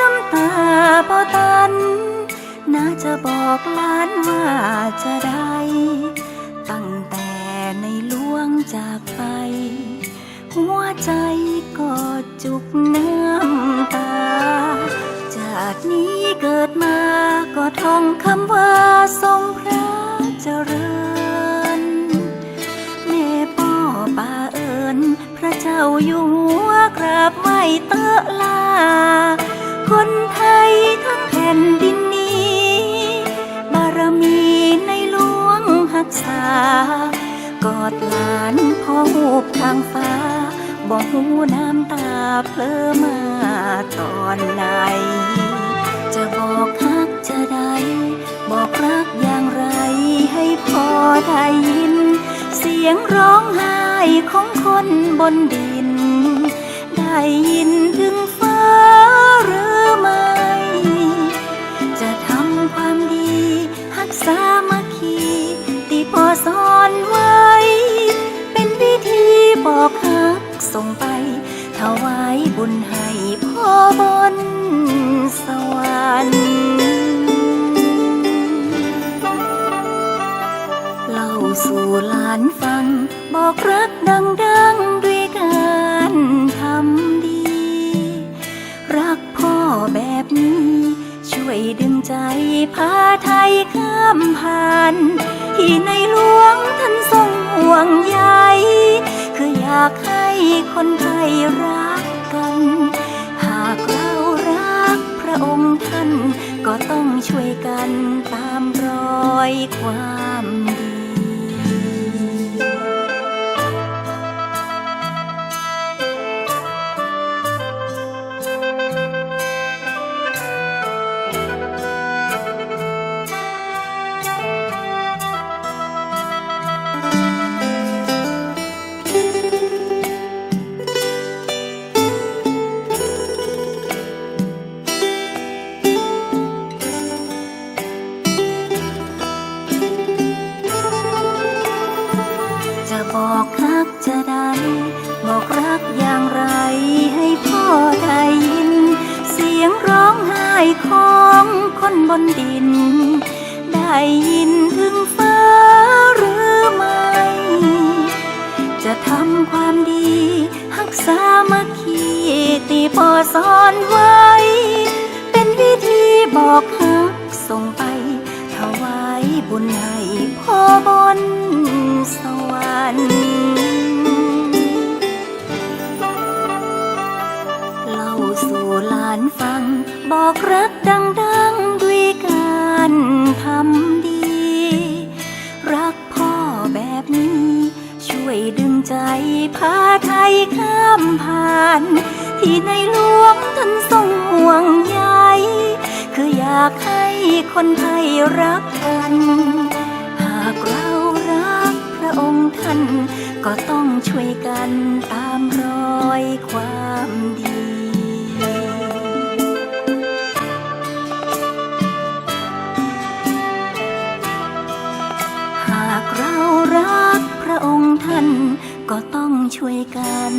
น้ำตาบ่ตัน น่าจะบอกหลานว่าจะได้ ตั้งแต่ในหลวงจากไป หัวใจก็จุกน้ำตา จากนี้เกิดมาก็ท่องคำว่าทรงพระเจริญแม่ป้อป่าเอิญพระเจ้าอยู่หัวกราบไหว้เตอะลา คนไทยทั้งแผ่นดินนี้ บารมีในหลวงหักษากอดหลานพ่อหูบทางฟ้า บอกหูน้ำตาเพลอมาตอนไหน จะบอกฮักจะได้ บอกรักอย่างไรให้พอได้ยิน เสียงร้องไห้ของคนบนดิน ได้ยินถึง ส่งไป ถวายบุญให้พ่อบนสวรรค์เล่าสู่หลานฟัง บอกรักดังๆด้วยการทำดี รักพ่อแบบนี้ ช่วยดึงใจพาไทยข้ามผ่านที่ในหลวงท่านทรงห่วงใย คืออยากให้คนไทยรักกัน หากเรารักพระองค์ท่าน ก็ต้องช่วยกันตามรอยความดี ได้ยิน เสียงร้องไห้ของคนบนดิน ได้ยินถึงฟ้าหรือไม่ จะทำความดีหักษามัคคีที่พ่อสอนไว้ เป็นวิธีบอกฮักส่งไปถวายบุญให้พ่อบนสวรรค์ ที่ในหลวงท่านทรงห่วงใยคืออยากให้คนไทยรักกัน หากเรารักพระองค์ท่าน ก็ต้องช่วยกันตามรอยความดีหากเรารักพระองค์ท่านก็ต้องช่วยกัน